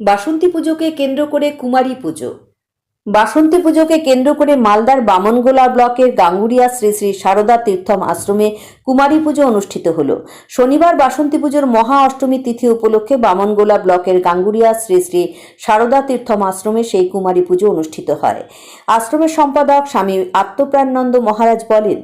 বাসন্তী পুজোকে কেন্দ্র করে কুমারী পুজো। বাসন্তী পুজোকে কেন্দ্র করে মালদার বামনগোলা ব্লকের গাঙ্গুরিয়া শ্রী শ্রী সারদা তীর্থম আশ্রমে কুমারী পুজো অনুষ্ঠিত হল। শনিবার বাসন্তী পুজোর মহা অষ্টমী তিথি উপলক্ষে বামনগোলা ব্লকের গাঙ্গুরিয়া শ্রী শ্রী সারদা তীর্থম আশ্রমে সেই কুমারী পুজো অনুষ্ঠিত হয়। আশ্রমের সম্পাদক স্বামী আত্মপ্রাণনন্দ মহারাজ বলেন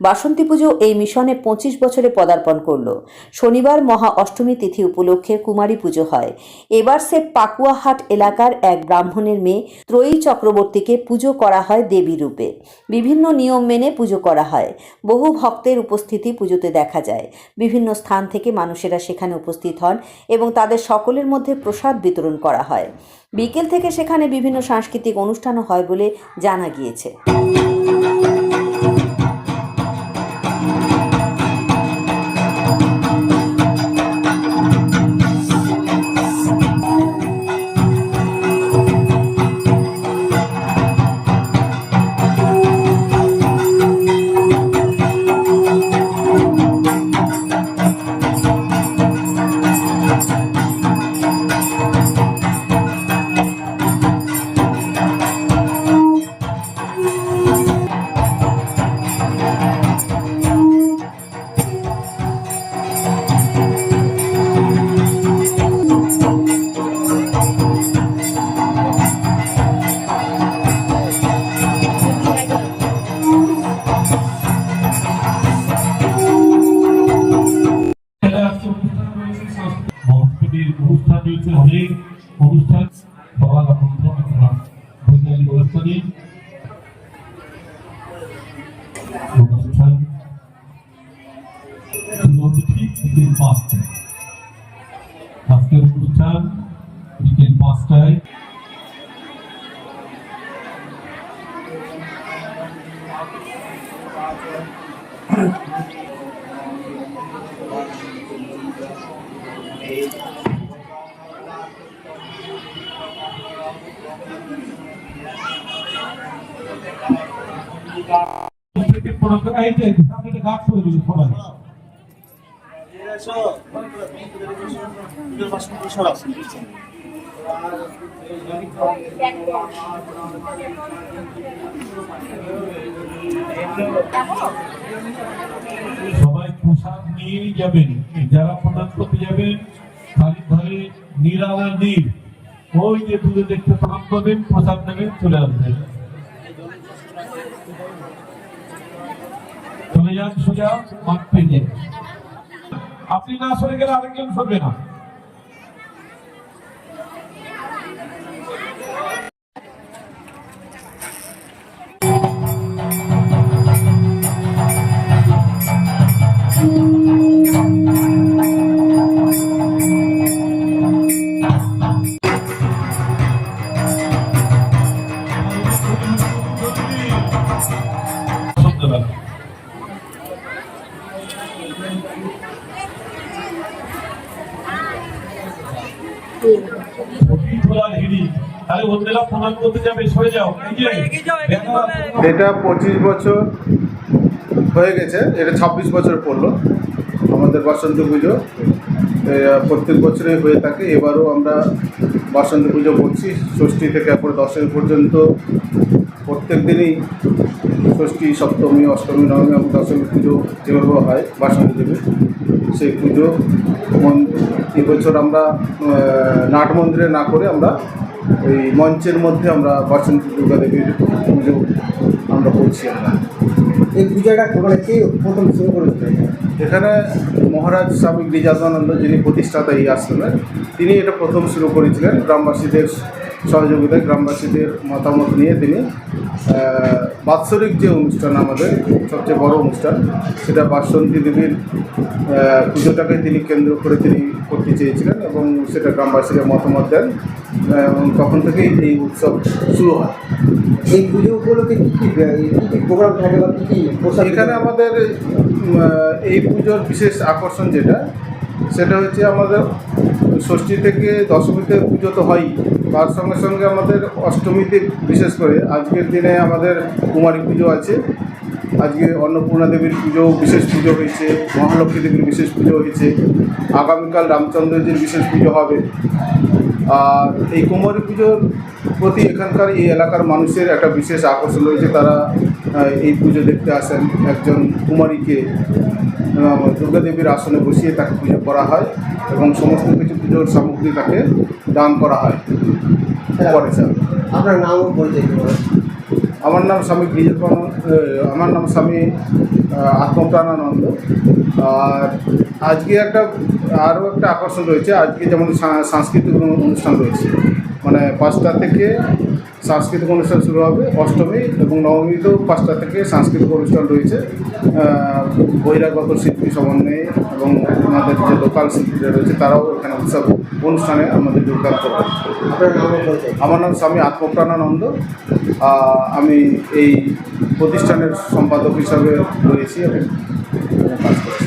বাসন্তী পুজো এই মিশনে পঁচিশ বছরে পদার্পণ করল। শনিবার মহা অষ্টমী তিথি উপলক্ষে কুমারী পুজো হয়। এবার সে পাকুয়াহাট এলাকার এক ব্রাহ্মণের মেয়ে ত্রয়ী চক্রবর্তীকে পুজো করা হয় দেবী রূপে। বিভিন্ন নিয়ম মেনে পুজো করা হয়। বহু ভক্তের উপস্থিতি পুজোতে দেখা যায়। বিভিন্ন স্থান থেকে মানুষেরা সেখানে উপস্থিত হন এবং তাদের সকলের মধ্যে প্রসাদ বিতরণ করা হয়। বিকেল থেকে সেখানে বিভিন্ন সাংস্কৃতিক অনুষ্ঠানও হয় বলে জানা গিয়েছে। রয়েছে অনেক অনুষ্ঠান সবার আমন্ত্রণ আপনারা বৈজ্ঞানিক অনুষ্ঠান ঠিক বিকেল পাঁচটায়। আজকের অনুষ্ঠান থেকে প্রণাম সবাই প্রসাদ নিয়েই যাবেন। যারা প্রদান করতে যাবেন খালি ধরে নিরালা নীর ওই যে পুজো দেখতে প্রণাম করবেন প্রসাদ নেবেন চলে আসবেন চলে যান সোজা মাঠ পেজে আপনি না সরে গেলে আরেকজন সরবে না সন্ধ্যেবেলা সত্যি এটা পঁচিশ বছর হয়ে গেছে, এটা ছাব্বিশ বছর পড়ল আমাদের বসন্ত পুজো। প্রত্যেক বছরই হয়ে থাকে, এবারও আমরা বসন্ত পুজো করছি, ষষ্ঠী থেকে এরপরে দশমী পর্যন্ত প্রত্যেক দিনই ষষ্ঠী সপ্তমী অষ্টমী নবমী এবং দশমী পুজো যেভাবে হয় বাসন্তী দেবী সেই পুজো মন- এবছর আমরা নাট মন্দিরে না করে আমরা এই মঞ্চের মধ্যে আমরা বাসন্তী দুর্গা দেবীর পুজো আমরা করছি আমরা। এই পূজাটা মানে কে প্রথম শুরু করেছিল এখানে মহারাজ স্বামী গিরিজাতানন্দ যিনি প্রতিষ্ঠাতা এই আশ্রমের তিনি এটা প্রথম শুরু করেছিলেন। গ্রামবাসীদের সহযোগিতায় গ্রামবাসীদের মতামত নিয়ে তিনি বাৎসরিক যে অনুষ্ঠান আমাদের সবচেয়ে বড় অনুষ্ঠান সেটা বাসন্তী দেবীর পুজোটাকে তিনি কেন্দ্র করে তিনি করতে চেয়েছিলেন এবং সেটা গ্রামবাসীরা মতামত দেন এবং তখন থেকেই এই উৎসব শুরু হয়। এই পুজো উপলক্ষে কী কী কী কী প্রোগ্রাম থাকে বা কী কী এখানে আমাদের এই পুজোর বিশেষ আকর্ষণ যেটা সেটা হচ্ছে আমাদের ষষ্ঠী থেকে দশমীতে পুজো তো হয়ই। তার সঙ্গে সঙ্গে আমাদের অষ্টমীতে বিশেষ করে, আজকের দিনে আমাদের কুমারী পুজো আছে। আজকে অন্নপূর্ণা দেবীর পুজো, বিশেষ পুজো হয়েছে, মহালক্ষ্মী দেবীর বিশেষ পুজো হয়েছে, আগামীকাল রামচন্দ্রজির বিশেষ পুজো হবে। আর এই কুমারী পুজোর প্রতি এখানকার এই এলাকার মানুষের একটা বিশেষ আকর্ষণ রয়েছে, তারা এই পুজো দেখতে আসেন একজন কুমারীকে। দুর্গা দেবীর আসনে বসিয়ে তাকে পুজো করা হয় এবং সমস্ত কিছু পুজোর সামগ্রী তাকে দান করা হয়। স্যার। আপনার নাম বলতে আমার নাম স্বামী বিজয়প্রানন্দ আমার নাম স্বামী আত্মপ্রাণানন্দ। আর আজকে একটা আরও একটা আকর্ষণ রয়েছে। আজকে যেমন সাংস্কৃতিক অনুষ্ঠান রয়েছে। মানে পাঁচটা থেকে সাংস্কৃতিক অনুষ্ঠান শুরু হবে অষ্টমী এবং নবমীতেও পাঁচটা থেকে সাংস্কৃতিক অনুষ্ঠান রয়েছে। বহিরাগত শিল্পী সমন্বয়ে এবং আমাদের যে লোকাল শিল্পীরা রয়েছে তারাও এখানে উৎসব অনুষ্ঠানে আমাদের যোগদান করবে। আমার নাম স্বামী আত্মপ্রাণানন্দ। আমি এই প্রতিষ্ঠানের সম্পাদক হিসাবে রয়েছি এবং কাজ করছি।